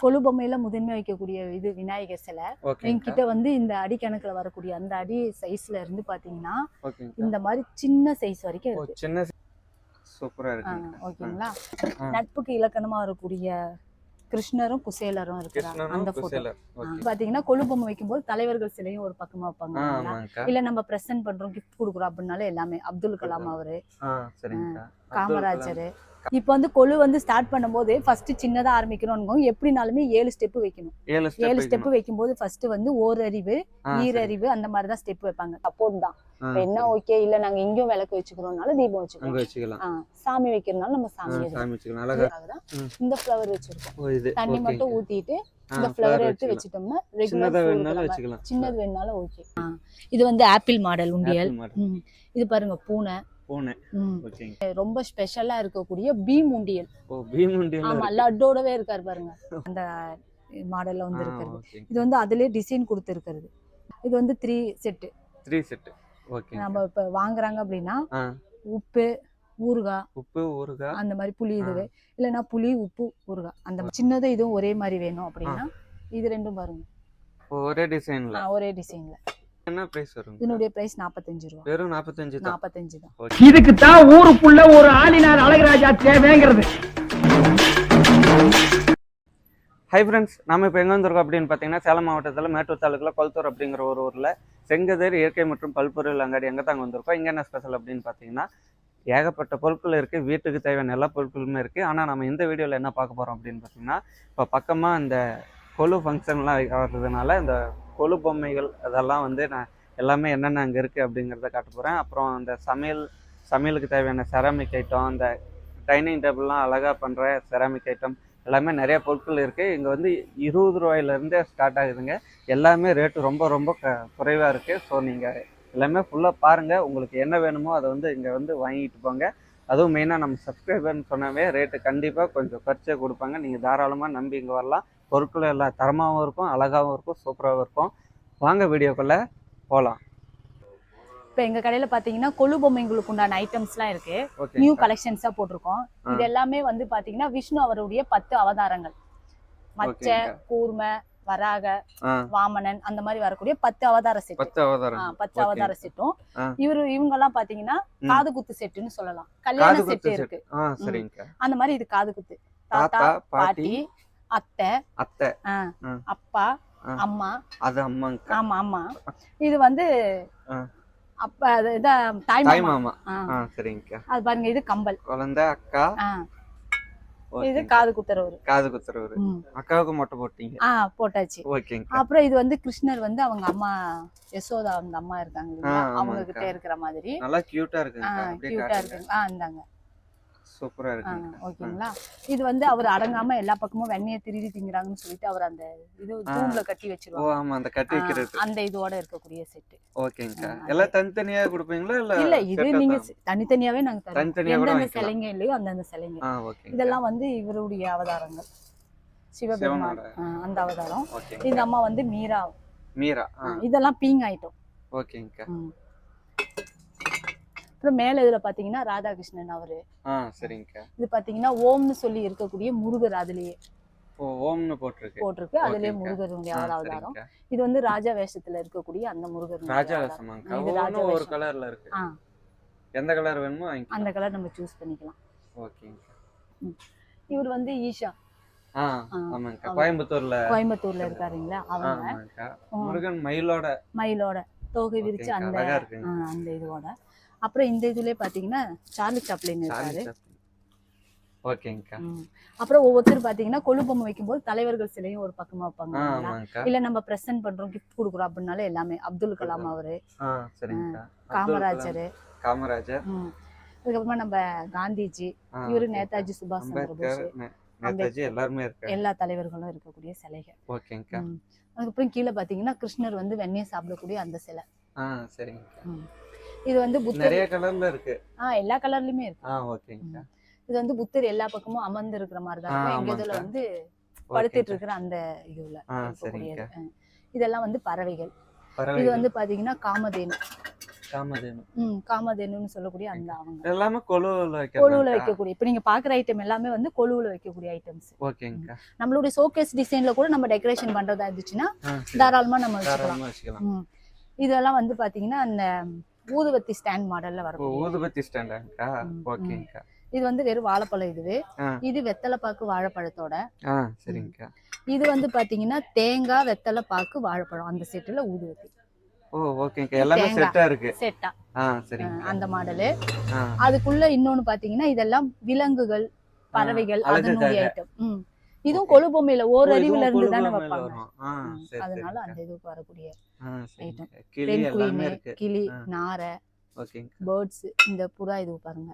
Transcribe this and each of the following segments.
கொலு பொம்மையில முதன்மை வைக்கக்கூடிய இது விநாயகர் சிலை. என்கிட்ட வந்து இந்த அடி கணக்குல வரக்கூடிய அந்த அடி சைஸ்ல இருந்து பாத்தீங்கன்னா இந்த மாதிரி சின்ன சைஸ் வரைக்கும் இருக்கு. சின்ன சூப்பரா ஆ, இருக்குங்க ஓகேங்களா. நட்புக்கு இலக்கணமா வரக்கூடிய கிருஷ்ணரும் குசேலரும் இருக்கிறாங்க அந்த போட்டோ பாத்தீங்கன்னா கொலு பொம்மை வைக்கும்போது தலைவர்கள் சிலையும் ஒரு பக்கமா வைப்பாங்க இல்ல நம்ம பிரசன்ட் பண்றோம் கிஃப்ட் கொடுக்குறோம் அப்படின்னாலே எல்லாமே. அப்துல் கலாம் அவரு. காமராஜர். இப்போ வந்து கொலு வந்து ஸ்டார்ட் பண்ணும்போது ஃபர்ஸ்ட் சின்னதா ஆரம்பிக்கணும்னு எப்படினாலுமே ஏழு ஸ்டெப் வைக்கணும். ஏழு ஸ்டெப் வைக்கும்போது ஃபர்ஸ்ட் வந்து ஓரறிவு ஈரறிவு அந்த மாதிரி தான் ஸ்டெப் வைப்பாங்க. சப்போர்ட் தான். என்ன ஓகே இல்ல நாங்க இங்கேயும் விளக்கு வச்சுக்கிறோம்னால தீபம் வச்சுக்கலாம். சாமி வைக்கிறதுனால நம்ம சாமி. இந்த ஃப்ளவர் வச்சிருக்கோம். தண்ணி. மட்டும் ஊத்திட்டு இந்த ஃப்ளவர் எடுத்து. வச்சுட்டோம்னா சின்னதா வேணாலும் ஓகே இது வந்து ஆப்பிள் மாடல் உண்டியல். இது பாருங்க பூனை. பூனை ம். ஓகேங்க. ரொம்ப ஸ்பெஷலா இருக்கக்கூடிய பீம் உண்டியல் ஓ பீமுண்டியல் ஆமா லட்டோடவே இருக்காரு பாருங்க. அந்த மாடல்ல வந்து இருக்கிறது. இது வந்து அதுலயே டிசைன் கொடுத்துருக்கிறது. இது வந்து three set three set okay. நம்ம இப்ப வாங்குறாங்க அப்படின்னா உப்பு ஊறுகாய் உப்பு ஊறுகாய் அந்த மாதிரி புளி இதுவே. இல்லைன்னா புளி உப்பு ஊறுகாய் அந்த சின்னது இதுவும் ஒரே மாதிரி வேணும் அப்படின்னா இது ரெண்டும் பாருங்க. ஒரே டிசைன்ல ஒரே டிசைன்ல என்ன பிரைஸ் வரும் இதனுடைய பிரைஸ் வெறும் தான். நாற்பத்தஞ்சு தான். ஓகே. இதுக்கு தான் ஊருக்குள்ள ஒரு ஆளினார் அழகராஜா தேவைங்கிறது. ஹை ஃப்ரெண்ட்ஸ் நம்ம இப்போ எங்கே வந்திருக்கோம் அப்படின்னு பார்த்தீங்கன்னா சேலம் மாவட்டத்தில் மேட்டூர் தாலுக்கில் கொளத்தூர் அப்படிங்கிற ஒரு ஊரில் செங்கதிர் இயற்கை மற்றும் பல்பொருள் அங்காடி எங்கே தாங்க வந்திருக்கோம்? இங்கே என்ன ஸ்பெஷல் அப்படின்னு பார்த்தீங்கன்னா ஏகப்பட்ட பொருட்கள் இருக்குது வீட்டுக்கு தேவையான எல்லா பொருட்களுமே இருக்குது ஆனால் நம்ம இந்த வீடியோவில் என்ன பார்க்க போகிறோம் அப்படின்னு பார்த்தீங்கன்னா இப்போ பக்கமாக இந்த கொலு ஃபங்க்ஷன்லாம் வர்றதுனால இந்த கொலு பொம்மைகள் அதெல்லாம் வந்து நான் எல்லாமே என்னென்ன அங்கே இருக்குது அப்படிங்கிறத காட்ட போகிறேன் அப்புறம் அந்த சமையல் சமையலுக்கு தேவையான செராமிக் ஐட்டம் அந்த டைனிங் டேபிள்லாம் அழகாக பண்ணுற செராமிக் ஐட்டம் எல்லாமே நிறைய பொருட்கள் இருக்குது இங்கே வந்து இருபது ரூபாயிலேருந்தே ஸ்டார்ட் ஆகுதுங்க. எல்லாமே ரேட்டு ரொம்ப ரொம்ப க குறைவாக இருக்குது ஸோ நீங்கள் எல்லாமே ஃபுல்லாக பாருங்கள் உங்களுக்கு என்ன வேணுமோ அதை வந்து இங்கே வந்து வாங்கிட்டு போங்க. அதுவும் மெயினாக நம்ம சப்ஸ்கிரைபர்னு சொன்னாவே ரேட்டு கண்டிப்பாக கொஞ்சம் குறைச்சே கொடுப்பாங்க. நீங்கள் தாராளமாக நம்பி இங்கே வரலாம். பொருட்கள் எல்லாம் தரமாகவும் இருக்கும் அழகாகவும் இருக்கும் சூப்பராகவும் இருக்கும். வாங்க வீடியோக்குள்ளே போகலாம் இப்ப எங்க கடையில பாத்தீங்கன்னா கொலு பொம்மைங்களுக்கு உண்டான ஐட்டம்ஸ்லாம் இருக்கு. நியூ கலெக்ஷன்ஸா போட்டிருக்கோம். இது எல்லாமே வந்து பாத்தீங்கன்னா விஷ்ணு அவருடைய பத்து அவதாரங்கள். மச்ச. கூர்ம வராக வாமனன் அந்த மாதிரி வரக்கூடிய பத்து அவதார செட் பத்து அவதாரம். பத்து. அவதார செட்டும். இவரு இவங்க எல்லாம் பாத்தீங்கன்னா. காது குத்து செட்டுன்னு சொல்லலாம். கல்யாண செட்டு செட் இருக்கு. அந்த மாதிரி இது காது குத்து. தாத்தா பாட்டி அத்தை அத்தை. அப்பா. அம்மா. அது அம்மாங்கக்கா ஆமா ஆமா இது வந்து. அப்ப அது இதான் தாய் மாமா. சரிங்கக்கா. அது பாருங்க இது கம்பல். குழந்தை அக்கா. இது. காது குத்துறவரு. காது குத்துறவரு. அக்காவுக்கு மொட்டை போட்டீங்க. ஆ போட்டாச்சு. ஓகேங்க அப்புறம் இது வந்து கிருஷ்ணர் வந்து அவங்க அம்மா யசோதா அந்த அம்மா இருக்காங்க அவங்க. கிட்ட இருக்கிற மாதிரி. நல்லா கியூட்டா இருக்குங்க அப்படியே கியூட்டா காட்டுங்க. இருக்கு ஆ இந்தாங்க. சூப்பரா ஆ, இருக்குங்க ஓகேங்களா? இது வந்து அவர் அடங்காம எல்லா பக்கமும் வெண்ணெயை திருடி திங்கிறாங்கன்னு சொல்லிட்டு அவர் அந்த இது. தூண்ல கட்டி ஓ வச்சிருவாங்க ஆமா அந்த கட்டி வைக்கிறது. அந்த இதோட இருக்கக்கூடிய செட்டு. ஓகேங்கக்கா ஆ, எல்லாம் தனித்தனியா கொடுப்பீங்களா இல்ல இல்ல இது நீங்க தான்? தனித்தனியாவே நாங்க தரோம் தனித்தனியா கூட. சிலைங்க இல்லையோ அந்தந்த சிலைங்க. ஆ ஓகேங்க. இதெல்லாம் வந்து இவருடைய அவதாரங்கள். சிவபெருமான் அந்த அவதாரம். ஓகேங்க. இந்த அம்மா வந்து மீரா. மீரா இதெல்லாம் பீங் ஐட்டம் ஓகேங்கக்கா ம். அப்புறம் மேல இதுல பாத்தீங்கன்னா ராதாகிருஷ்ணன் அவரு. ஆ சரிங்கக்கா இது பாத்தீங்கன்னா ஓம்னு சொல்லி இருக்கக்கூடிய முருகர் அதுலயே ஓம்னு போட்டிருக்கு. போட்டிருக்கு. அதுலயே ஓகேங்கா. முருகருடைய அவதாரம். இது வந்து ராஜா வேஷத்துல இருக்கக்கூடிய அந்த முருகர் ராஜா ஒவ்வொன்றும் ஒரு. கலர்ல இருக்கு. எந்த கலர் வேணுமோ அந்த கலர் நம்ம சூஸ் பண்ணிக்கலாம். ஓகேங்கக்கா இவர் வந்து ஈஷா. கோயம்புத்தூர்ல கோயம்புத்தூர்ல இருக்காருங்களா? அவங்க. முருகன் மயிலோட. மயிலோட. தோகை விரிச்சு அந்த அந்த இதோட அப்புறம் இந்த இதுலயே பாத்தீங்கன்னா சார்லி சாப்ளின் இருக்காரு. ஓகேங்கக்கா. அப்புறம் ஒவ்வொருத்தர் பாத்தீங்கன்னா கொலு பொம்மை வைக்கும்போது தலைவர்கள் சிலையும் ஒரு பக்கமா வைப்பாங்க இல்ல நம்ம பிரசன்ட் பண்றோம் கிஃப்ட் கொடுக்குறோம் அப்படின்னாலே எல்லாமே. அப்துல் கலாம் அவரு. காமராஜர். காமராஜர். அதுக்கப்புறமா நம்ம காந்திஜி இவரு. நேதாஜி சுபாஷ் சந்திர போஸ் நேதாஜி. எல்லாருமே இருக்காங்க. எல்லா தலைவர்களும் இருக்கக்கூடிய சிலைகள். ஓகேங்கக்கா. அதுக்கப்புறம் கீழே பாத்தீங்கன்னா கிருஷ்ணர் வந்து வெண்ணெய் சாப்பிடக்கூடிய அந்த சிலை. ஆ ம். இது வந்து புத்தர். நிறைய கலர்ல இருக்கு. ஆ எல்லா கலர்லயுமே இருக்கு. ஆ ஓகேங்கக்கா இது வந்து புத்தர் எல்லா பக்கமும் அமர்ந்து இருக்கிற மாதிரி தான் இருக்கும். எங்க இதுல. வந்து படுத்துட்டு. இருக்கிற அந்த இதுல. இதெல்லாம் வந்து பறவைகள். இது வந்து பாத்தீங்கன்னா காமதேனு. காமதேனு. ம் காமதேனுன்னு சொல்லக்கூடிய அந்த அவங்க. எல்லாமே கொலுவில் வைக்கிறதா வைக்கக்கூடிய. இப்ப நீங்க பாக்குற ஐட்டம் எல்லாமே வந்து கொழுவுல வைக்கக்கூடிய ஐட்டம்ஸ் ஓகேங்கக்கா நம்மளுடைய ஷோகேஸ் டிசைன்ல கூட நம்ம டெக்கரேஷன் பண்றதா இருந்துச்சுன்னா தாராளமா நம்ம வச்சுக்கலாம். இதெல்லாம் வந்து பாத்தீங்கன்னா அந்த ஊதுவத்தி ஸ்டாண்ட் மாடல்ல வரும் ஊதுபத்தி ம். ஓகேங்கக்கா இது வந்து வெறும் வாழைப்பழம் இது ஆ. இது வெத்தலை பாக்கு வாழைப்பழத்தோட சரிங்கக்கா இது வந்து பாத்தீங்கன்னா தேங்காய் வெத்தலை பாக்கு வாழைப்பழம் அந்த செட்டுல ஊதுவத்தி ஓ ஓகேங்கக்கா எல்லாமே. செட்டா இருக்கு. செட்டா. ஆ சரிங்க. அந்த மாடலு. அதுக்குள்ள இன்னொன்னு பாத்தீங்கன்னா இதெல்லாம் விலங்குகள் பறவைகள். அதனுடைய ஐட்டம் இதுவும். கொழு பொம்மையில ஓர் அறிவுல இருந்து தானே வைப்பாங்க. அதனால. அந்த இதுக்கு வரக்கூடிய. சரிங்கக்கா கிளி. நாரை பேர்ட்ஸ் இந்த புறா இது பாருங்க.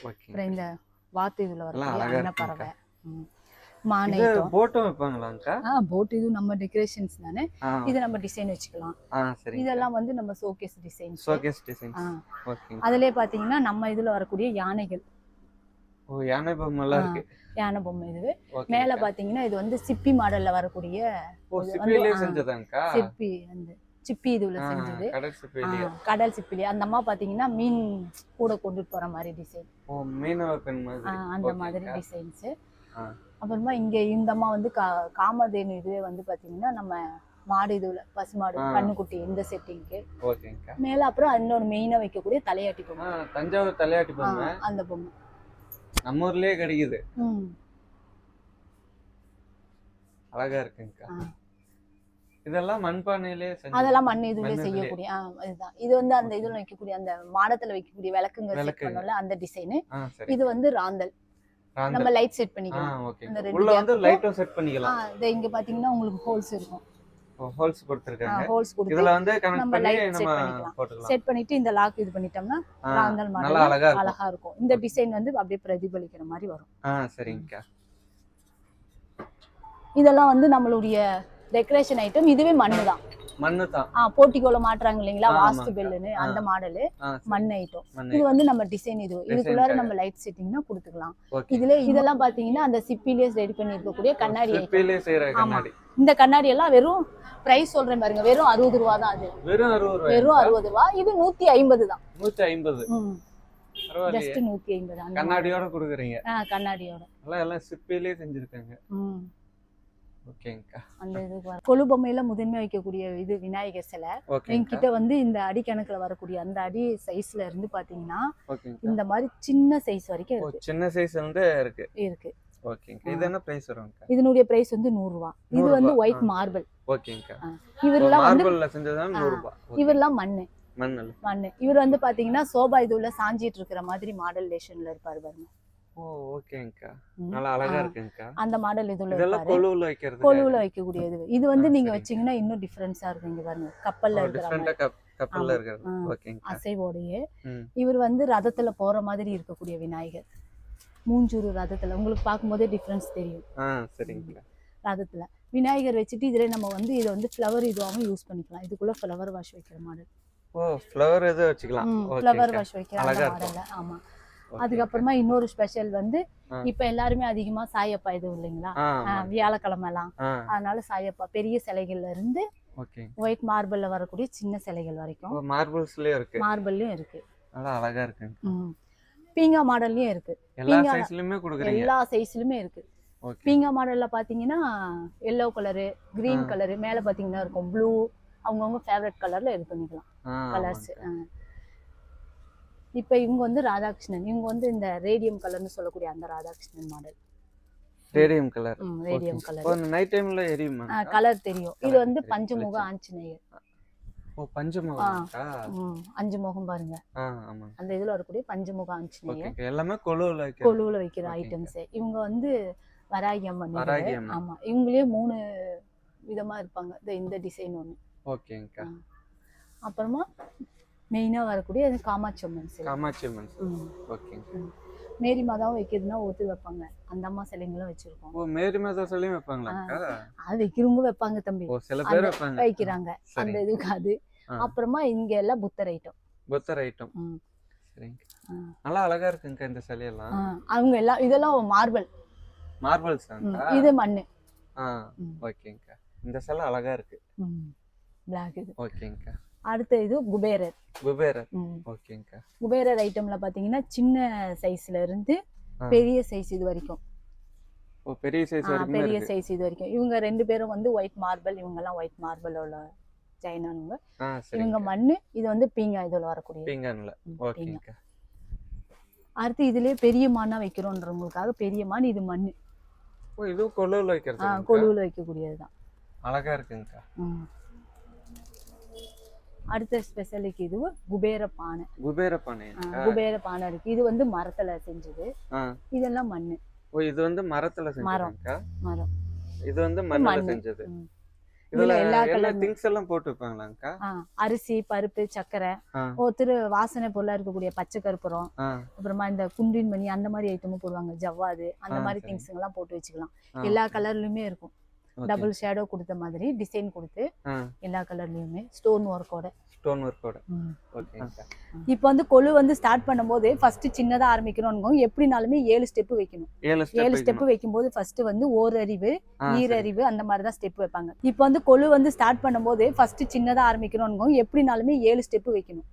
அப்புறம் இந்த வாத்து இதுல வரக்கூடிய ம். மான் ஐட்டம் போட்டும் வைப்பாங்களாங்கக்கா ஆ போட் இது நம்ம டெக்கரேஷன்ஸ் தானே? இது நம்ம டிசைன் வச்சுக்கலாம். இதெல்லாம் வந்து நம்ம showcase designs showcase design okay அதுலயே பாத்தீங்கன்னா நம்ம இதுல வரக்கூடிய யானைகள். ஓ யானை பொம்மைலாம் இருக்கு. யானை பொம்மை இது. மேல பாத்தீங்கன்னா இது வந்து சிப்பி மாடல்ல வரக்கூடிய சிப்பிலே வந்து, சிப்பி சிப்பி இதுல செஞ்சது. கடல் சிப்பிலி. அந்த அம்மா பாத்தீங்கன்னா மீன் கூட கொண்டுட்டு போற மாதிரி டிசைன் அந்த. மாதிரி டிசைன்ஸ். அப்புறமா இங்க இந்த அம்மா வந்து காமதேனு இதுவே வந்து பாத்தீங்கன்னா நம்ம மாடு இதுல பசுமாடு ஆ. கண்ணுக்குட்டி இந்த செட்டிங்க்கு மேல அப்புறம் இன்னொரு மெயினா வைக்கக்கூடிய தலையாட்டி பொம்மை. தஞ்சாவூர் தலையாட்டி பொம்மை. அந்த பொம்மை. நம்ம ஊர்லயே கிடைக்குது. அழகா இருக்குங்கக்கா. இதெல்லாம் மண்பானையிலே அதெல்லாம் மண் இதுல. செய்யக்கூடிய இதுதான். இது வந்து அந்த இதுல வைக்கக்கூடிய அந்த மாடத்துல வைக்கக்கூடிய விளக்குங்க அந்த டிசைன். இது வந்து ராந்தல். நம்ம லைட் செட் பண்ணிக்கலாம். உள்ள வந்து லைட்டும் செட் பண்ணிக்கலாம். இங்க பாத்தீங்கன்னா உங்களுக்கு ஹோல்ஸ் இருக்கும். ஹோல்ஸ் கொடுத்துருக்காங்க. ஹோல்ஸ் கொடுத்து இதுல வந்து கனெக்ட் பண்ணி நம்ம. போட்டுக்கலாம். செட் பண்ணிட்டு இந்த லாக் இது பண்ணிட்டோம்னா நல்லா மாடல் அழகா இருக்கும். அழகா இருக்கும். இந்த டிசைன் வந்து அப்படியே பிரதிபலிக்கிற மாதிரி வரும். ஆ சரிங்கக்கா. இதெல்லாம் வந்து நம்மளுடைய டெக்கரேஷன் ஐட்டம் இதுவே மண்ணு தான் மண்ணு தான் ஆ போட்டிக்கோல மாட்டுறாங்க இல்லைங்களா? வாஸ்து. பெல்லுன்னு. அந்த மாடலு. மண் ஐட்டம் இது வந்து நம்ம டிசைன் இது. இதுக்குள்ளார நம்ம லைட் செட்டிங்னா கொடுத்துக்கலாம். இதுல இதெல்லாம் பாத்தீங்கன்னா அந்த சிப்பிலேயே ரெடி பண்ணி இருக்கக்கூடிய கண்ணாடி ஆமா. இந்த கண்ணாடி எல்லாம் வெறும் பிரைஸ் சொல்றேன் பாருங்க. வெறும் அறுபது ரூபா தான் அது. வெறும் அறுபது வெறும் அறுபது ரூபா. இது நூத்தி ஐம்பது தான். நூத்தி ஐம்பது. ஜஸ்ட் நூத்தி ஐம்பது. கண்ணாடியோட கொடுக்குறீங்க. கண்ணாடியோட. எல்லாம் எல்லாம் சிப்பிலே செஞ்சிருக்காங்க. அந்த இது பொம்மையில முதன்மை வைக்கக்கூடிய இது விநாயகர் சிலை. என்கிட்ட வந்து இந்த அடிக்கணக்குல வரக்கூடிய அந்த அடி சைஸ்ல இருந்து பாத்தீங்கன்னா இந்த மாதிரி சின்ன சைஸ் வரைக்கும் இருக்கு. சின்ன சைஸ் வந்து இருக்கு. இருக்கு. ஓகேங்கக்கா இது என்ன பிரைஸ் வரும்க்கா? இதனுடைய பிரைஸ் வந்து நூறு ரூபா இது நூறு வந்து ஒயிட். மார்பிள் ஓகேங்கக்கா இவரெல்லாம் வந்து மார்பிள்ல செஞ்சதுதான் நூறு ரூபாய் ஓகே. இவரெல்லாம் மண்ணு. மண்ணு. இவர் வந்து பாத்தீங்கன்னா சோபா இதுல சாஞ்சிட்டு இருக்கிற மாதிரி மாடல் லேஷன்ல இருப்பாரு பாருங்க. ஓ ஓகேங்கக்கா. ம். நல்லா அழகா ஆ. இருக்குங்கக்கா. அந்த மாடல் இதுல இதெல்லாம் வைக்கிறது கொலுவுல வைக்கக்கூடிய இது வந்து நீங்க. வச்சீங்கன்னா இன்னும் டிஃபரன்ஸா இருக்கும் இங்க பாருங்க. கப்பல்ல இருக்கிற கப்பல்ல. இருக்கிறது அசைவோடையே. இவர் வந்து ரதத்துல போற மாதிரி இருக்கக்கூடிய விநாயகர். மூஞ்சூறு ரதத்துல. உங்களுக்கு பார்க்கும்போதே டிஃபரன்ஸ் தெரியும். ஆ ரதத்துல. விநாயகர் வச்சுட்டு இதுல நம்ம வந்து இதை வந்து ஃப்ளவர் இதுவாகவும் யூஸ் பண்ணிக்கலாம். இதுக்குள்ள ஃப்ளவர் வாஷ் வைக்கிற மாடல். ஓ ஃப்ளவர் எதுவும் வச்சுக்கலாம். ஃப்ளவர் வாஷ் வைக்கிற. மாடல்ல. ஆமா. அதுக்கப்புறமா இன்னொரு ஸ்பெஷல் வந்து. இப்ப எல்லாருமே அதிகமா சாயப்பா இது இல்லைங்களா. வியாழக்கிழமை எல்லாம் அதனால சாயப்பா பெரிய சிலைகள்ல இருந்து ஒயிட் மார்பிள்ல வரக்கூடிய சின்ன சிலைகள் வரைக்கும். ஓ மார்பிள்ஸ்லயே இருக்கு. மார்பிள்லயும் இருக்கு. நல்லா அழகா இருக்குங்க. ம். பீங்கா மாடல்லயும் இருக்கு. எல்லா சைஸ்லயுமே கொடுக்குறீங்க. எல்லா சைஸ்லயுமே இருக்கு. பீங்கா மாடல்ல பாத்தீங்கன்னா எல்லோ கலரு கிரீன். கலரு மேல பாத்தீங்கன்னா இருக்கும் ப்ளூ அவங்கவுங்க ஃபேவரட் கலர்ல இது பண்ணிக்கலாம். கலர்ஸ். இப்ப இவங்க வந்து ராதாகிருஷ்ணன். இவங்க வந்து இந்த ரேடியம் கலர்னு சொல்லக்கூடிய அந்த Radhakrishnan model radium colour. Radium colour. Night டைம்ல எரியுமா? கலர் தெரியும். இது வந்து. பஞ்சமுக. ஆஞ்சநேயர். ஓ பஞ்சமுகம்க்கா ம், அஞ்சு முகம் பாருங்க அந்த இதுல வரக்கூடிய பஞ்சமுக ஆஞ்சநேயர். ஓகே எல்லாமே வைக்கிறது. கொலுவுல வைக்கிற. ஐட்டம்ஸ் இவங்க வந்து வராகி அம்மன். ஆமா. இவங்களே மூணு விதமா இருப்பாங்க. இந்த இந்த டிசைன் ஒண்ணு. ஓகேங்கக்கா அப்புறமா மெயினா வரக்கூடிய அது காமாட்சி அம்மன் சிலை. காமாட்சி அம்மன். ஓகேங்க மேரி மாதாவும் வைக்கிறதுனா ஒத்து வைப்பாங்க. அந்த அம்மா சிலைங்களும் வச்சிருக்கோம். ஓ மேரி மாதா சொல்லியும் வைப்பாங்களாக்கா அது வைக்கிறவங்க வைப்பாங்க தம்பி. ஓ சில பேர் வைப்பாங்க. வைக்கிறாங்க. அந்த இதுக்கு அது. அப்புறமா இங்க எல்லாம் புத்தர் ஐட்டம். புத்தர் ஐட்டம். நல்லா அழகா இருக்குங்க இந்த சிலையெல்லாம். அவங்க எல்லாம் இதெல்லாம் மார்பிள். மார்பிள்ஸ் இது மண்ணு. ஆ. ஓகேங்கக்கா இந்த சிலை அழகா இருக்கு. பிளாக் இது. ஓகேங்கக்கா அடுத்த இது குபேரர். குபேரர். ஓகேங்கக்கா குபேரர் ஐட்டம்ல பாத்தீங்கன்னா சின்ன சைஸ்ல இருந்து. பெரிய சைஸ் இது வரைக்கும். ஓ பெரிய சைஸ் பெரிய சைஸ் இது வரைக்கும். இவங்க ரெண்டு பேரும் வந்து ஒயிட் மார்பிள் இவங்க எல்லாம் ஒயிட் மார்பிளோட சைனானுங்க ஆ இவங்க மண்ணு இது வந்து பீங்கா இதுல வரக்கூடிய. பீங்கான்ல. ஓகேங்கக்கா அடுத்து இதுலயே பெரிய மானா வைக்கிறோன்றவங்களுக்காக பெரிய மான் இது மண்ணு. ஓ இதுவும் கொழுவில் ஆ, வைக்கிறது கொலுவுல வைக்கக்கூடியதுதான். அழகா இருக்குங்கக்கா. அடுத்த ஸ்பெஷலுக்கு இது குபேர பானை குபேர ஆ, பானையா குபேர பானை இருக்கு. இது வந்து மரத்துல செஞ்சது. இதெல்லாம் மண்ணு. ஓ இது வந்து மரத்துல மரம். மரம். இது வந்து மண்ணுல மண்ணு. செஞ்சது. இதுல எல்லா திங்ஸ் எல்லாம் போட்டு வைப்பாங்களாங்கக்கா ஆ, அரிசி பருப்பு சர்க்கரை ஆ. ஒருத்தர் வாசனை பொருளா இருக்கக்கூடிய பச்சை ஆ. அப்புறமா இந்த குண்டின் மணி அந்த மாதிரி ஐட்டமும் போடுவாங்க. ஜவ்வாது அந்த மாதிரி. திங்ஸ் எல்லாம் போட்டு வச்சுக்கலாம். எல்லா. கலர்லயுமே இருக்கும். டபுள் ஷேடோ கொடுத்த மாதிரி டிசைன் கொடுத்து எல்லா கலர்லயுமே ஸ்டோன் ஒர்க்கோட ஸ்டோன் ஒர்க்கோட இப்போ வந்து கொலு வந்து ஸ்டார்ட் பண்ணும்போது ஃபர்ஸ்ட் சின்னதா ஆரம்பிக்கணும் எப்படினாலுமே ஏழு ஸ்டெப் வைக்கணும். ஏழு ஸ்டெப் வைக்கும்போது ஃபர்ஸ்ட் வந்து ஓரறிவு ஈரறிவு அந்த மாதிரி தான் ஸ்டெப் வைப்பாங்க. இப்போ வந்து கொலு வந்து ஸ்டார்ட் பண்ணும்போது ஃபர்ஸ்ட் சின்னதா ஆரம்பிக்கணும் எப்படினாலுமே ஏழு ஸ்டெப் வைக்கணும்.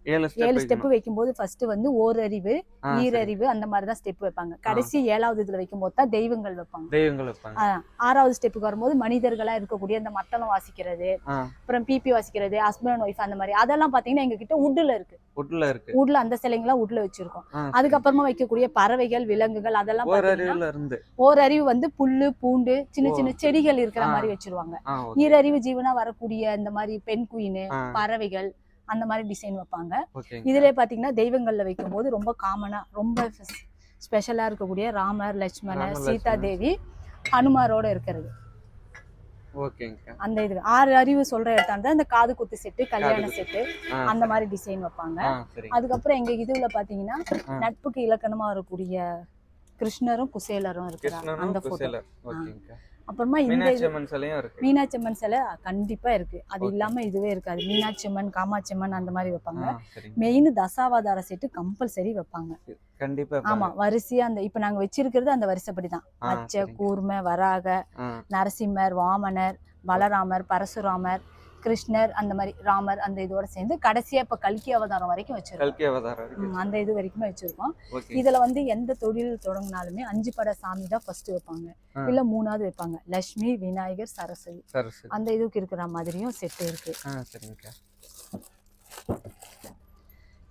ஏழு ஸ்டெப் வைக்கும்போது ஃபர்ஸ்ட் வந்து ஓரறிவு ஈரறிவு அந்த மாதிரி தான் ஸ்டெப் வைப்பாங்க கடைசி ஏழாவது இதுல வைக்கும்போது தான் தெய்வங்கள் வைப்பாங்க. தெய்வங்கள் வைப்பாங்க. ஆறாவது ஸ்டெப்புக்கு வரும்போது மனிதர்களா இருக்கக்கூடிய அந்த மத்தளம் வாசிக்கிறது அப்புறம் பிபி வாசிக்கிறது ஹஸ்பண்ட் ஒய்ஃப் அந்த மாதிரி. அதெல்லாம் பாத்தீங்கன்னா எங்க கிட்ட உட்ல இருக்கு. உட்ல இருக்கு. உட்ல அந்த சிலைங்களாம் உட்ல வச்சிருக்கோம். அதுக்கப்புறமா வைக்கக்கூடிய பறவைகள் விலங்குகள் அதெல்லாம் ஓரறிவு வந்து புல்லு பூண்டு சின்ன. சின்ன செடிகள் இருக்கிற. மாதிரி வச்சிருவாங்க. ஈரறிவு ஜீவனா வரக்கூடிய இந்த மாதிரி பெண் குயின் பறவைகள் அந்த மாதிரி டிசைன் வைப்பாங்க. இதுல பாத்தீங்கன்னா தெய்வங்கள்ல வைக்கும்போது ரொம்ப காமனா ரொம்ப ஸ்பெஷலா இருக்கக்கூடிய ராமர் லட்சுமணர் சீதா. தேவி ஹனுமாரோட இருக்கிறது. அந்த இது ஆறு அறிவு சொல்ற இடத்துல இருந்தா இந்த காது குத்து செட்டு கல்யாண செட்டு அந்த மாதிரி டிசைன் வைப்பாங்க. அதுக்கப்புறம் எங்க இதுல பாத்தீங்கன்னா. நட்புக்கு இலக்கணமா வரக்கூடிய கிருஷ்ணரும் குசேலரும் இருக்கிறாங்க. அந்த போட்டோ அப்புறமா இந்த மீனாட்சி அம்மன் சிலை கண்டிப்பா இருக்கு. அது. இல்லாம இதுவே இருக்காது. மீனாட்சி அம்மன் காமாட்சி அம்மன் அந்த மாதிரி வைப்பாங்க. மெயின் தசாவதார செட்டு கம்பல்சரி வைப்பாங்க. கண்டிப்பா ஆமா. வரிசையா அந்த இப்ப நாங்க வச்சிருக்கிறது அந்த வரிசைப்படிதான். மச்ச சரிங்க. கூர்ம வராக நரசிம்மர் வாமனர் பலராமர் பரசுராமர் கிருஷ்ணர் அந்த மாதிரி ராமர் அந்த இதோட சேர்ந்து கடைசியா இப்ப கல்கி அவதாரம் வரைக்கும் வச்சிருக்கோம். அந்த இது வரைக்குமே வச்சிருக்கோம். இதுல வந்து எந்த தொழில் தொடங்கினாலுமே அஞ்சு பட சாமி தான் ஃபர்ஸ்ட் வைப்பாங்க. இல்ல மூணாவது வைப்பாங்க. லட்சுமி விநாயகர் சரஸ்வதி. அந்த இதுக்கு இருக்கிற மாதிரியும் செட் இருக்கு.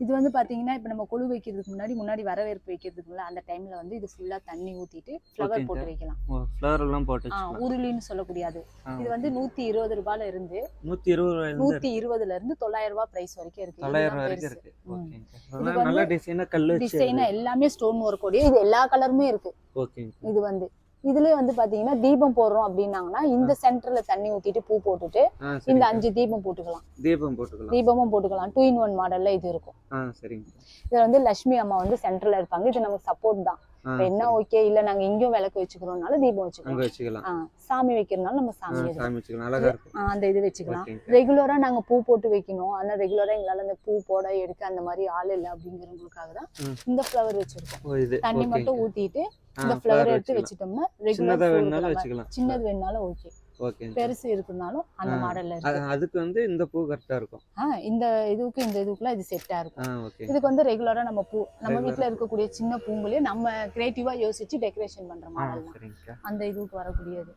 இது வந்து பாத்தீங்கன்னா இப்ப நம்ம கொழு வைக்கிறதுக்கு முன்னாடி முன்னாடி வரவேற்பு வைக்கிறதுக்கு முன்னாடி அந்த டைம்ல வந்து இது ஃபுல்லா தண்ணி ஊத்திட்டு ஃப்ளவர். போட்டு வைக்கலாம். ஃப்ளவர் எல்லாம் போட்டு. உருளின்னு சொல்லக்கூடிய அது ஆ, இது வந்து நூத்தி இருபது ரூபாயில இருந்து நூத்தி இருபது இருந்து நூத்தி இருபதுல இருந்து தொள்ளாயிரம் ரூபாய் பிரைஸ் வரைக்கும் இருக்கு. தொள்ளாயிரம் வரைக்கும். இருக்கு. டிசைனா எல்லாமே ஸ்டோன் ஒர்க் உடைய இது எல்லா கலருமே இருக்கு. இது வந்து இதுலயே வந்து பாத்தீங்கன்னா தீபம் போடுறோம் அப்படின்னாங்கன்னா இந்த சென்டர்ல தண்ணி ஊத்திட்டு பூ போட்டுட்டு இந்த அஞ்சு தீபம் போட்டுக்கலாம். தீபம் போட்டுக்கலாம். தீபமும் போட்டுக்கலாம். டூ இன் ஒன் மாடல்ல இது இருக்கும். இதுல வந்து லட்சுமி அம்மா வந்து சென்டர்ல இருப்பாங்க. இது நமக்கு சப்போர்ட் தான். என்ன. ஓகே இல்ல நாங்க இங்கேயும் விளக்கு வச்சுக்கிறோம்னால தீபம் வச்சுக்கலாம். சாமி வைக்கிறதுனால நம்ம சாமி அந்த இது வச்சுக்கலாம். ரெகுலரா நாங்க பூ போட்டு வைக்கணும். ஆனா ரெகுலரா எங்களால அந்த பூ போட எடுக்க அந்த மாதிரி ஆள் இல்லை அப்படிங்கிறவங்களுக்காக தான். இந்த ஃப்ளவர் வச்சிருக்கோம். தண்ணி. மட்டும் ஊத்திட்டு இந்த ஃப்ளவர் எடுத்து. வச்சுட்டோம்னா சின்னதா ரெகுலர் சின்னது வேணாலும் ஓகே பெருசு இருக்குனாலும் அந்த. மாடல்ல இருக்கு அதுக்கு வந்து இந்த பூ கரெக்டா இருக்கும் ஆ இந்த இதுக்கு இந்த இதுக்குலாம் இது செட்டா இருக்கும் இதுக்கு வந்து ரெகுலரா நம்ம பூ நம்ம. வீட்ல இருக்கக்கூடிய சின்ன பூங்களையும் நம்ம கிரியேட்டிவா யோசிச்சு டெக்கரேஷன் பண்ற மாடல் அந்த இதுக்கு வரக்கூடியது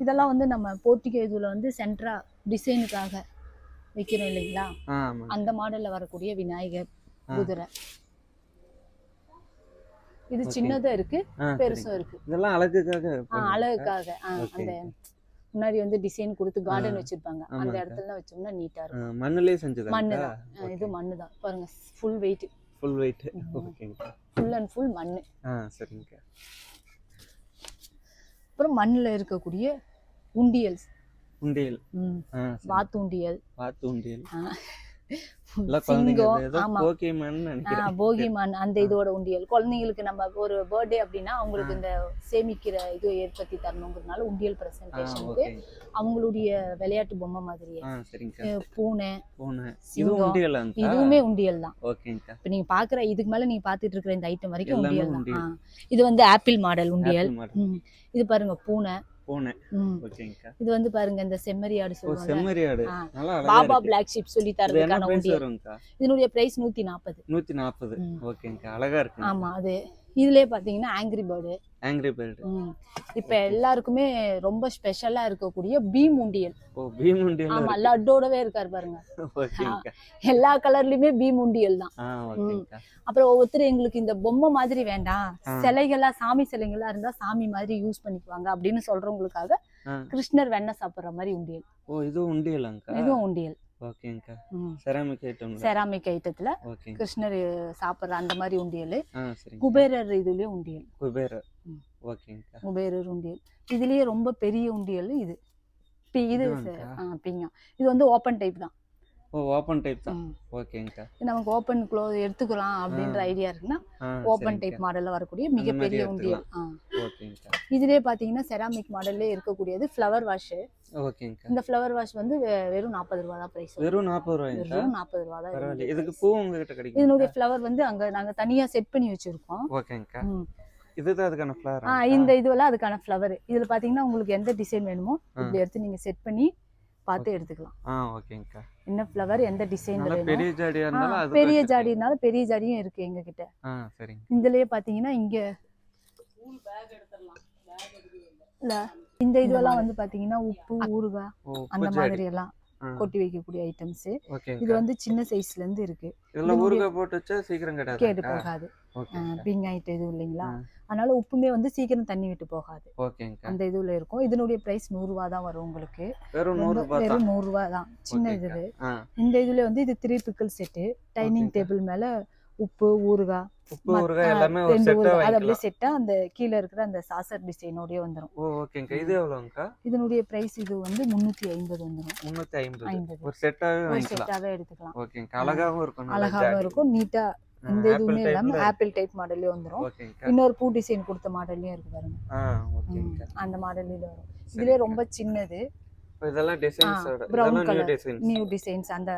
இதெல்லாம் வந்து நம்ம போர்ட்டிகோ இதுல வந்து சென்ட்ரா டிசைனுக்காக வைக்கிறோம் இல்லைங்களா அந்த மாடல்ல வரக்கூடிய விநாயகர். குதிரை இது. சின்னதும் இருக்கு. பெருசும் இருக்கு இதெல்லாம் அழகுக்காக? அழகுக்காக. அந்த முன்னாடி வந்து டிசைன் கொடுத்து கார்டன் வச்சிருப்பாங்க. அந்த. இடத்துல வச்சோம்னா நீட்டா இருக்கும். மண்ணுலயே செஞ்சதா மண்ணு தான் இது மண்ணு தான் பாருங்க ஃபுல் வெயிட் ஃபுல் வெயிட் ம். ஓகேங்கக்கா. ஃபுல் அண்ட் ஃபுல் மண்ணு. ஆ சரிங்கக்கா. அப்புறம் மண்ணுல இருக்கக்கூடிய உண்டியல். உண்டியல். வாத்து உண்டியல். வாத்து உண்டியல். ஆ, எல்லாம் குழந்தைங்க சிங்கம். ஏதோ ஆமா. போக்கிமான்னு ஆ, நினைக்கிறேன். போகி மண் அந்த இதோட உண்டியல். குழந்தைங்களுக்கு நம்ம ஒரு பர்த்டே அப்படின்னா அவங்களுக்கு. இந்த சேமிக்கிற இது ஏற்படுத்தி தரணுங்கிறதுனால உண்டியல் பிரசன்டேஷனுக்கு அவங்களுடைய விளையாட்டு பொம்மை மாதிரியே. பூனை இதுவுமே உண்டியல் தான். இப்ப நீங்க பாக்குற இதுக்கு மேல நீங்க பாத்துட்டு இருக்கிற இந்த ஐட்டம் வரைக்கும் உண்டியல் தான். இது வந்து ஆப்பிள் மாடல் உண்டியல். இது பாருங்க பூனை. பூனை ம். ஓகேங்கக்கா. இது வந்து பாருங்க இந்த செம்மறி ஆடு ஓ சொல்லுவாங்க செம்மறி ஆடு. ஆ. நல்லா பாபா. பிளாக் ஷிப் சொல்லி தரதுக்கான வருங்கக்கா இதனுடைய பிரைஸ் நூத்தி நாற்பது நூத்தி நாற்பது ம். ஓகேங்கக்கா. அழகா இருக்கு ஆமா அது. இதுலயே பாத்தீங்கன்னா ஆங்கிரி பேர்டு ஆங்கிரி பேர்டு இப்ப எல்லாருக்குமே ரொம்ப ஸ்பெஷலா இருக்கக்கூடிய பீம் உண்டியல் ஓ பீமுண்டியில் ஆமா லட்டோடவே இருக்காரு பாருங்க. எல்லா கலர்லயுமே பீம் உண்டியல் தான். அப்புறம் ஒவ்வொருத்தர் எங்களுக்கு இந்த பொம்மை மாதிரி வேண்டாம். சிலைகளா சாமி சிலைகளா இருந்தா சாமி மாதிரி யூஸ் பண்ணிக்குவாங்க அப்படின்னு சொல்றவங்களுக்காக. கிருஷ்ணர் வெண்ணெய் சாப்பிடுற மாதிரி உண்டியல். ஓ இது உண்டியலாங்கக்கா இதுவும் உண்டியல். ஓகேங்கக்கா செராமிக் ஐட்டம் செராமிக் ஐட்டத்துல ஓகேங்க. கிருஷ்ணர் சாப்பிடுற அந்த மாதிரி உண்டியல். குபேரர் இதுலயும் உண்டியல். குபேர ம். ஓகேங்கக்கா குபேரர் உண்டியல். இதுலயே ரொம்ப பெரிய உண்டியல் இது. இது பிங்கம். இது வந்து ஓப்பன் டைப் தான். ஓ ஓப்பன் டைப் தான். ஓகேங்கக்கா இது நமக்கு ஓப்பன் க்ளோஸ் எடுத்துக்கலாம் அப்படின்ற ஐடியா இருக்குன்னா ஓப்பன் டைப். மாடல்ல வரக்கூடிய மிகப்பெரிய உண்டியல். ஓகேங்கக்கா இதுலயே பாத்தீங்கன்னா செராமிக் மாடல்லே இருக்கக்கூடியது ஃப்ளவர் வாஷ் ஓகேங்கக்கா இந்த ஃப்ளவர் வாஷ் வந்து வெறும் நாற்பது ரூபா தான் பிரைஸ் வெறும் நாற்பது ரூபாய்ங்கக்கா வெறும் நாற்பது ரூபா தான் இதுக்கு. பூ உங்ககிட்ட கிடைக்கும்? இதனுடைய ஃப்ளவர் வந்து அங்க நாங்க தனியா செட் பண்ணி வச்சிருக்கோம். ஓகேங்கக்கா. இதுதான் அதுக்கான ஃப்ளவர் ஆ இந்த இதுவெல்லாம் அதுக்கான ஃப்ளவர் இதுல பாத்தீங்கன்னா உங்களுக்கு எந்த டிசைன் வேணுமோ இப்படி எடுத்து நீங்க செட் பண்ணி பார்த்து எடுத்துக்கலாம். ஆ ஓகேங்கக்கா என்ன ஃப்ளவர் எந்த டிசைன்ல பெரிய ஜாடியா ஆ, இருந்தாலும் அது பெரிய ஜாடினால பெரிய ஜாடியும் இருக்கு எங்க கிட்ட சரிங்க. இதுலயே பாத்தீங்கன்னா இங்க இல்ல. இந்த இதுவெல்லாம் வந்து பாத்தீங்கன்னா உப்பு ஊறுகாய் அந்த மாதிரி எல்லாம். கொட்டி வைக்கக்கூடிய ஐட்டம்ஸ். இது வந்து சின்ன சைஸ்ல இருந்து இருக்கு. இதுல இதனுடைய- ஊறுகாய் போட்டு வச்சா சீக்கிரம் கேடு கிடையாது போகாது. ஓகேங்கக்கா பிங் ஐட்டம் எதுவும் இல்லைங்களா. அதனால உப்புமே வந்து சீக்கிரம் தண்ணி விட்டு போகாது. அந்த இதுல இருக்கும். இதனுடைய பிரைஸ் நூறு ரூபா தான் வரும் உங்களுக்கு. வெறும் நூறு ரொம்ப- ரூபாய் தான். சின்ன. இது. இந்த இதுல வந்து இது three pickle set dining. Table மேல உப்பு ஊறுகாய் உப்பு ஊறுகாய் எல்லாமே ஒரு செட்டா அது அப்படியே செட்டா அந்த கீழே இருக்கிற அந்த சாசர் டிசைனோடய வந்துரும். ஓ ஓகேங்கக்கா. இது எவ்வளோங்கக்கா இதனுடைய பிரைஸ் இது வந்து முன்னூத்தி ஐம்பது வந்துரும். முந்நூற்றி ஐம்பது. ஐம்பது. ஒரு செட்டாவே வாங்கிக்கலாம். செட்டாவே எடுத்துக்கலாம். ஓகேங்கக்கா. அழகாவும் இருக்கும் அழகாவும். இருக்கும். நீட்டா இந்த இதுவுமே இல்லாம ஆப்பிள் டைப் மாடல்லே வந்துரும். இன்னொரு பூ டிசைன் கொடுத்த மாடல்லையும் இருக்கு பாருங்க. அந்த மாடல்ல வரும். இதுலயே. ரொம்ப சின்னது. இதெல்லாம் டிசைன்ஸோட brown இதெல்லாம் நியூ. டிசைன்ஸ் அந்த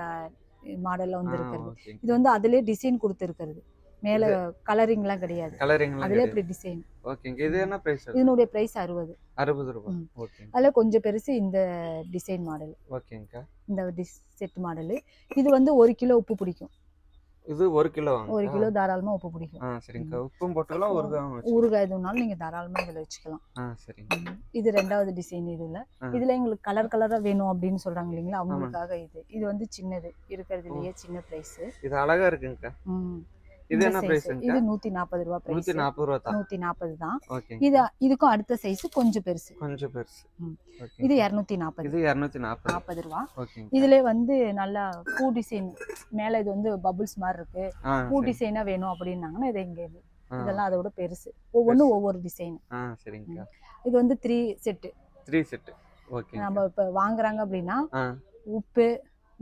மாடல்ல வந்து இருக்கிறது இது வந்து அதுலயே டிசைன் கொடுத்துருக்கிறது. மேல கலரிங்லாம் கிடையாது. கலரிங்லாம் அதுல இப்படி டிசைன் ஓகேங்க இது என்ன பிரைஸ் இதனுடைய பிரைஸ் அறுபது. அறுபது ரூபாய் ம். ஓகேங்க அதுல கொஞ்சம் பெருசு இந்த டிசைன் மாடல் ஓகேங்கக்கா இந்த செட் மாடல் இது வந்து ஒரு கிலோ உப்பு பிடிக்கும். இது ஒரு கிலோ ஒரு கிலோ தாராளமா உப்பு பிடிக்கும். ஆ சரிங்கக்கா. உப்பும் போட்டுக்கலாம் வச்சு ஊறுகாய் எதுனாலும் நீங்க தாராளமா இதுல வச்சுக்கலாம். ஆ சரிங்க. ம். இது ரெண்டாவது டிசைன் இதுல. இதுல எங்களுக்கு கலர் கலரா வேணும் அப்படின்னு சொல்றாங்க இல்லைங்களா? அவங்களுக்காக இது. இது வந்து சின்னது. இருக்கிறதுலயே சின்ன பிரைஸ் இது அழகா இருக்குங்கக்கா. இது என்ன. பிரைஸ்ங்கக்கா இது நூத்தி நாற்பது ரூபா பிரைஸ் நூத்தி நாற்பது ரூபா தான். நூத்தி நாற்பது தான். ஓகேங்க இது இதுக்கும் அடுத்த சைஸ் கொஞ்சம் பெருசு. கொஞ்சம் பெருசு. ஓகே. இது இரநூத்தி நாற்பது இது இரநூத்தி நாற்பது நாற்பது ரூபா. ஓகேங்க இதுல வந்து நல்லா பூ டிசைன் மேல இது வந்து பபுள்ஸ் மாதிரி இருக்கு. பூ. டிசைனா வேணும் அப்படின்னாங்கன்னா இது இங்க இதெல்லாம் அதோட பெருசு. ஒவ்வொன்றும் ஒவ்வொரு டிசைன் ஆ சரிங்கக்கா இது வந்து த்ரீ செட்டு த்ரீ செட்டு ஓகேங்க நம்ம இப்ப வாங்குறாங்க அப்படின்னா உப்பு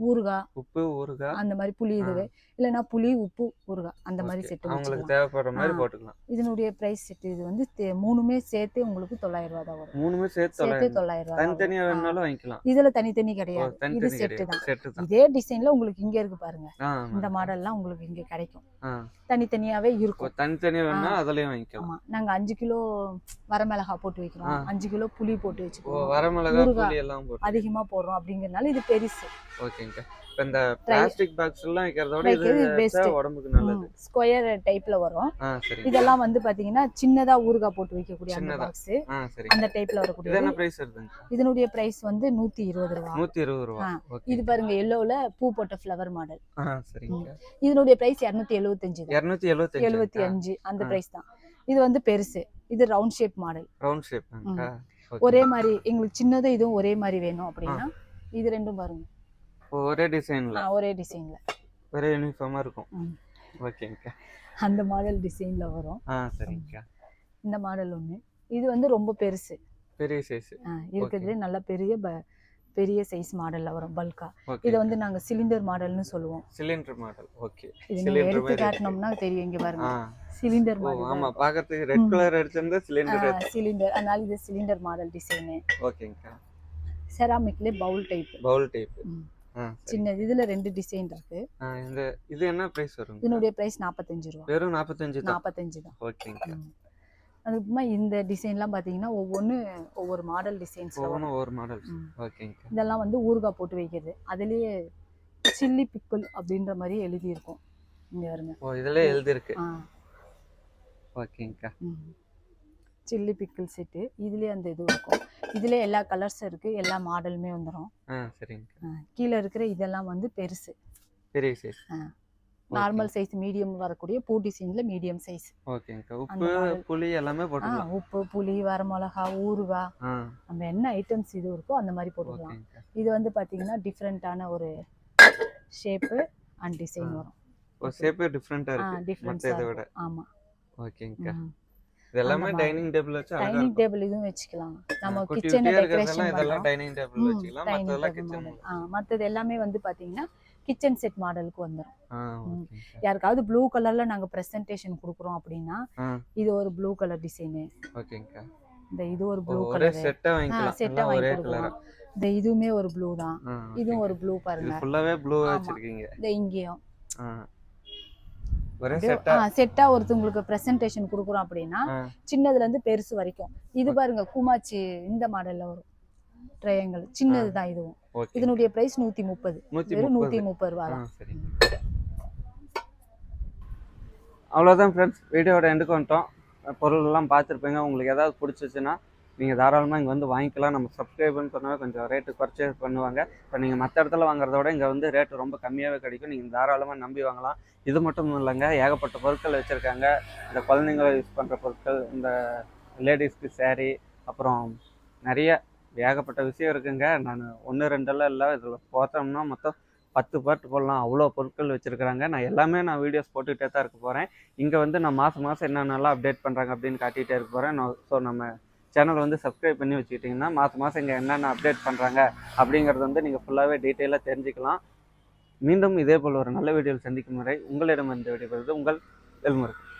ஊறுகாய் உப்பு ஊறுகாய். அந்த மாதிரி புளி இதுவே. இல்லைன்னா புளி உப்பு ஊறுகாய் அந்த மாதிரி. செட்டு வச்சுக்கலாம். தேவைப்படுற மாதிரி. போட்டுக்கலாம். இதனுடைய பிரைஸ் செட் இது வந்து மூணுமே சேர்த்து உங்களுக்கு தொள்ளாயிரம் ரூபா தான் வரும். மூணுமே சேர்த்து சேர்த்து தொள்ளாயிரம் ரூபா தான் தனித்தனியா வரும். வேணும்னாலும் வாங்கிக்கலாம். இதுல தனித்தனி கிடையாது. இது செட்டு தான். செட்டு இதே டிசைன்ல உங்களுக்கு இங்க இருக்கு பாருங்க. இந்த மாடல்லாம் உங்களுக்கு இங்க கிடைக்கும். தனித்தனியாவே இருக்கும். தனித்தனியா வேணா. அதுலயும் வாங்கிக்கலாம். ஆமா. நாங்க அஞ்சு கிலோ வரமிளகா போட்டு வைக்கிறோம். அஞ்சு கிலோ புளி போட்டு ஓ வச்சுக்கிறோம். வரமிளகா அதிகமா போடுறோம் அப்படிங்கறதுனால இது பெருசு. ஓகேங்க. இப்ப இந்த பிளாஸ்டிக் பாக்ஸ் எல்லாம் வைக்கிறதோட இது. உடம்புக்கு நல்லது. ஸ்கொயர் டைப்ல வரும். இதெல்லாம் வந்து பாத்தீங்கன்னா சின்னதா ஊறுகாய் போட்டு வைக்கக்கூடிய அந்த. பாக்ஸ் அந்த டைப்ல இது வரக்கூடிய என்ன பிரைஸ் வருதுங்க? இதனுடைய பிரைஸ் வந்து நூத்தி இருபது ரூபா. நூத்தி இருபது ரூபா. ஆ. ஓகே இது பாருங்க எல்லோல பூ போட்ட ஃப்ளவர் மாடல் சரிங்க. இதனுடைய பிரைஸ் இருநூத்தி எழுபத்தஞ்சு தான். இருநூத்தி எழுபத்தி எழுபத்தி அஞ்சு அந்த ஆ. பிரைஸ் தான். இது வந்து பெருசு. இது round shape model round shape ஒரே மாதிரி எங்களுக்கு சின்னதும் இதுவும் ஒரே மாதிரி வேணும் அப்படின்னா இது ரெண்டும் பாருங்க. ஒரே டிசைன்ல ஒரே டிசைன்ல ஒரே யூனிஃபார்மா இருக்கும். ஓகேங்கக்கா அந்த மாடல் டிசைன்ல வரும். ஆ சரிங்கக்கா இந்த மாடல் ஒண்ணு. இது வந்து ரொம்ப பெருசு. பெரிய சைஸ் ஆ, இருக்கிறதுலே நல்ல பெரிய பெரிய சைஸ் மாடல்ல வரும் பல்கா இதை வந்து நாங்க சிலிண்டர் மாடல்னு சொல்லுவோம். சிலிண்டர் மாடல் ஓகே சிலிண்டர் எடுத்து மாதிரி காட்டினோம்னா தெரியும் இங்க பாருங்க. சிலிண்டர் ஓ ஆமா மாடல் பாக்கிறதுக்கு ரெட். கலர் அடிச்சிருந்தா சிலிண்டர் சிலிண்டர் அதனால இது சிலிண்டர் மாடல் டிசைனு ஓகேங்கக்கா செராமிக்ல பவுல் டைப் பவுல் டைப் சின்னது. இதுல ரெண்டு டிசைன் இருக்கு. இந்த இது என்ன பிரைஸ் வரும் இதனுடைய பிரைஸ் நாற்பத்தஞ்சு ரூபா. வெறும் நாற்பத்தஞ்சு தான்? நாற்பத்தஞ்சு தான். ஓகேங்கக்கா ம். அதுக்கப்புறமா இந்த டிசைன்லாம் பார்த்தீங்கன்னா ஒவ்வொன்று ஒவ்வொரு மாடல் ஒவ்வொன்றும் ஒவ்வொரு மாடல் ம். ஓகேங்கக்கா இதெல்லாம் வந்து ஊறுகாய் போட்டு வைக்கிறது. அதுலேயே சில்லி பிக்கிள் அப்படின்ற மாதிரி எழுதியிருக்கும். இங்கே வருங்க ஓ இதுல எழுதிருக்கு ஆ. ஓகேங்கக்கா சில்லி பிக்கிள் செட்டு. இதுலேயே அந்த இது இருக்கும். இதுலேயே எல்லா கலர்ஸும் இருக்குது எல்லா மாடலுமே வந்துடும் ஆ கீழே இருக்கிற இதெல்லாம் வந்து பெருசு. பெரிய சைஸ் ஆ. நார்மல் சைஸ் மீடியம் வரக்கூடிய பூ டிசைனில் மீடியம் சைஸ் அந்த உப்பு. புளி எல்லாமே போட்டுக்கலாம். உப்பு புளி வரமிளகா ஊறுகாய் நம்ம என்ன ஐட்டம்ஸ் இது இருக்கோ அந்த மாதிரி போட்டுக்கலாம். இது வந்து பார்த்தீங்கன்னா டிஃப்ரெண்ட்டான ஒரு ஷேப்பு அண்ட் டிசைன். வரும். ஷேப்பே டிஃப்ரெண்டா ஆ இருக்கு. மற்ற டிஃப்ரெண்ட்ஸாக இதை விட. ஆமாம் ஓகேங்கக்கா ம். இது எல்லாமே அந்த மாதிரி. டைனிங் டேபிள் வச்சு டைனிங் டேபிள் இதுவும் வச்சுக்கலாம். நம்ம கிச்சனை டெக்கரேஷன் இதெல்லாம் டைனிங் டேபிள் வச்சுக்கலாம். மற்றதெல்லாம் கிச்சன் ஆ மற்றது எல்லாமே வந்து பார்த்தீங்கன்னா கிச்சன் செட் மாடலுக்கு வந்துடும் யாருக்காவது ப்ளூ கலரில் நாங்கள் ப்ரெசன்டேஷன் கொடுக்குறோம் அப்படின்னா இது ஒரு ப்ளூ கலர் டிசைனு ஓகேங்கக்கா இந்த இது ஒரு ப்ளூ கலர் செட்டா வாங்கிக்கலாம். செட்டை வாங்கி கொடுக்கலாம். இந்த இதுவுமே ஒரு ப்ளூ தான். இதுவும். ஒரு ப்ளூ பாருங்க. ஃபுல்லாவே ப்ளூ. வச்சிருக்கீங்க. இந்த இங்கேயும். செட்டா ஒருத்தவங்களுக்கு ப்ரெசன்டேஷன் கொடுக்குறோம் அப்படின்னா. சின்னதுல இருந்து பெருசு வரைக்கும். இது பாருங்க கூமாச்சி இந்த மாடல்ல வரும். ட்ரையாங்கிள் சின்னது தான் இதுவும். இதனுடைய பிரைஸ் நூத்தி முப்பது நூத்தி வெறும் நூத்தி முப்பது ரூபா தான். அவ்வளோதான் ஃப்ரெண்ட்ஸ் வீடியோட எண்டுக்கு வந்துட்டோம். பொருள் எல்லாம் பார்த்துருப்பீங்க. உங்களுக்கு ஏதாவது பிடிச்சிச்சுன்னா நீங்கள் தாராளமாக இங்கே வந்து வாங்கிக்கலாம். நம்ம சப்ஸ்கிரைபர்னு சொன்னால் கொஞ்சம் ரேட்டு குறைச்சி பண்ணுவாங்க. இப்போ நீங்கள் மற்ற இடத்துல வாங்குறத விட இங்கே வந்து ரேட்டு ரொம்ப கம்மியாகவே கிடைக்கும். நீங்கள் தாராளமாக நம்பி வாங்கலாம். இது மட்டும் இல்லைங்க. ஏகப்பட்ட பொருட்கள் வச்சுருக்காங்க. இந்த குழந்தைங்க யூஸ் பண்ணுற பொருட்கள் இந்த லேடிஸ்க்கு சேரீ அப்புறம் நிறைய ஏகப்பட்ட விஷயம் இருக்குங்க. நான் ஒன்று ரெண்டெல்லாம் இல்லை. இதில் பார்த்தோம்னா மொத்தம் பத்து பார்ட் போடலாம். அவ்வளோ பொருட்கள் வச்சுருக்குறாங்க. நான் எல்லாமே நான் வீடியோஸ் போட்டுக்கிட்டே தான் இருக்க போகிறேன் இங்கே வந்து நான் மாதம் மாதம் என்னென்னலாம் அப்டேட் பண்ணுறாங்க அப்படின்னு காட்டிகிட்டே இருக்க போகிறேன் ஸோ நம்ம சேனலை வந்து சப்ஸ்கிரைப் பண்ணி வச்சுக்கிட்டிங்கன்னா மாதம் மாதம் இங்கே என்னென்ன அப்டேட் பண்ணுறாங்க அப்படிங்கிறது வந்து நீங்கள் ஃபுல்லாகவே டீட்டெயிலாக தெரிஞ்சுக்கலாம். மீண்டும் இதே போல் ஒரு நல்ல வீடியோவில் சந்திக்கும் வரை உங்களிடம் இந்த விடைபெறுவது உங்கள் வெல்முருகன்